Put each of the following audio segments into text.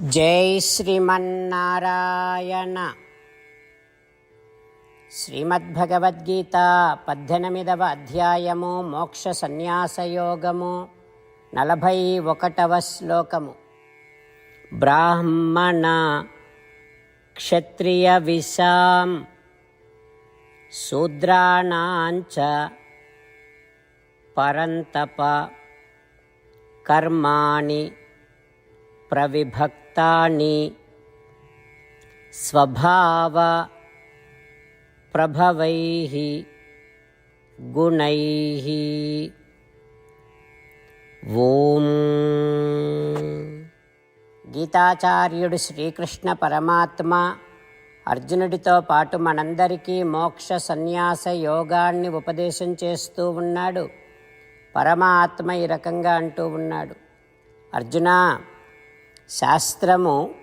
జై శ్రీమన్నారాయణ. శ్రీమద్భగవద్గీత పద్దెనిమిదవ అధ్యాయము మోక్ష సన్యాసయోగము నలభై ఒకటవ శ్లోకము. బ్రాహ్మణ క్షత్రియ విశాం శూద్రాణాంచ పరంతప కర్మాణి ప్రవిభక్తాన్ని స్వభావ ప్రభవై గుణై ఓం. గీతాచార్యుడు శ్రీకృష్ణ పరమాత్మ అర్జునుడితో పాటు మనందరికీ మోక్ష సన్యాస యోగాన్ని ఉపదేశం చేస్తూ ఉన్నాడు. పరమాత్మ ఈ రకంగా అంటూ ఉన్నాడు. అర్జున శాస్త్రము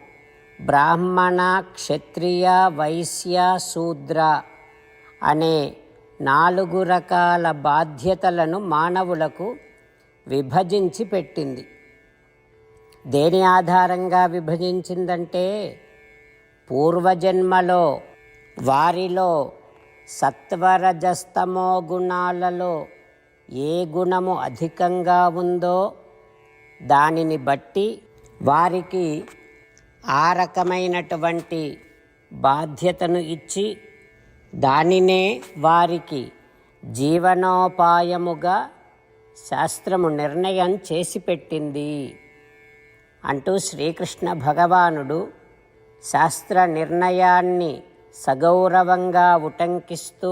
బ్రాహ్మణ క్షత్రియ వైశ్య శూద్ర అనే నాలుగు రకాల బాధ్యతలను మానవులకు విభజించి పెట్టింది. దేని ఆధారంగా విభజించిందంటే పూర్వజన్మలో వారిలో సత్వరజస్తమో గుణాలలో ఏ గుణము అధికంగా ఉందో దానిని బట్టి వారికి ఆ రకమైనటువంటి బాధ్యతను ఇచ్చి దానినే వారికి జీవనోపాయముగా శాస్త్రము నిర్ణయం చేసి పెట్టింది అంటూ శ్రీకృష్ణ భగవానుడు శాస్త్ర నిర్ణయాన్ని సగౌరవంగా ఉటంకిస్తూ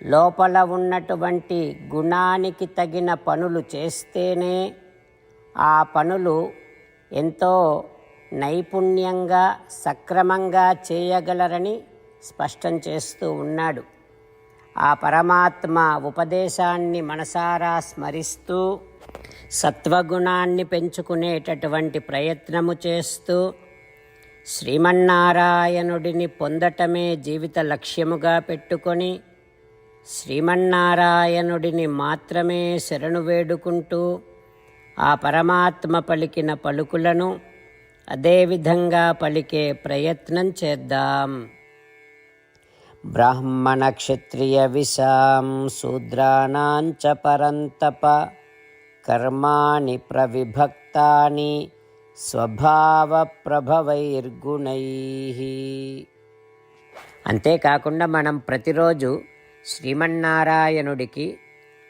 లోపల ఉన్నటువంటి గుణానికి తగిన పనులు చేస్తేనే ఆ పనులు ఎంతో నైపుణ్యంగా సక్రమంగా చేయగలరని స్పష్టం చేస్తూ ఉన్నాడు. ఆ పరమాత్మ ఉపదేశాన్ని మనసారా స్మరిస్తూ సత్వగుణాన్ని పెంచుకునేటటువంటి ప్రయత్నము చేస్తూ శ్రీమన్నారాయణుడిని పొందటమే జీవిత లక్ష్యముగా పెట్టుకొని శ్రీమన్నారాయణుడిని మాత్రమే శరణు వేడుకుంటూ ఆ పరమాత్మ పలికిన పలుకులను అదేవిధంగా పలికే ప్రయత్నం చేద్దాం. బ్రాహ్మణ క్షత్రియ విశాం శూద్రాణాంచ పరంతప కర్మాణి ప్రవిభక్తాని స్వభావ ప్రభవైర్గుణై అంతేకాకుండా మనం ప్రతిరోజు శ్రీమన్నారాయణుడికి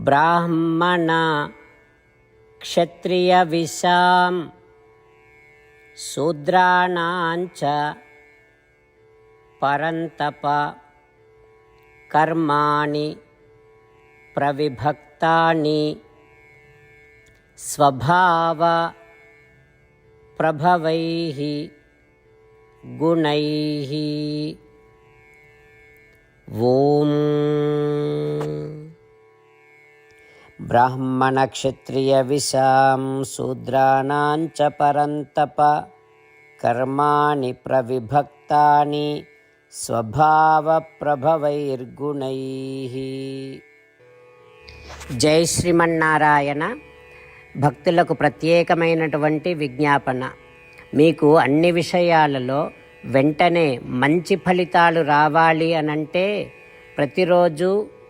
బ్రాహ్మణ క్షత్రియ విషాం శూద్రాణాంచ పరంతప కర్మాణి ప్రవిభక్తాని స్వభావ ప్రభవై గుణై ఓం ब्राह्मणक्षत्रियविशां शूद्राणां च परन्तप कर्माणि प्रविभक्तानि స్వభావప్రభవైర్గుణైః జై శ్రీమన్నారాయణ భక్తులకు ప్రత్యేకమైనటువంటి విజ్ఞాపన మీకు అన్ని విషయాలలో వెంటనే మంచి ఫలితాలు రావాలి అనంటే ప్రతిరోజు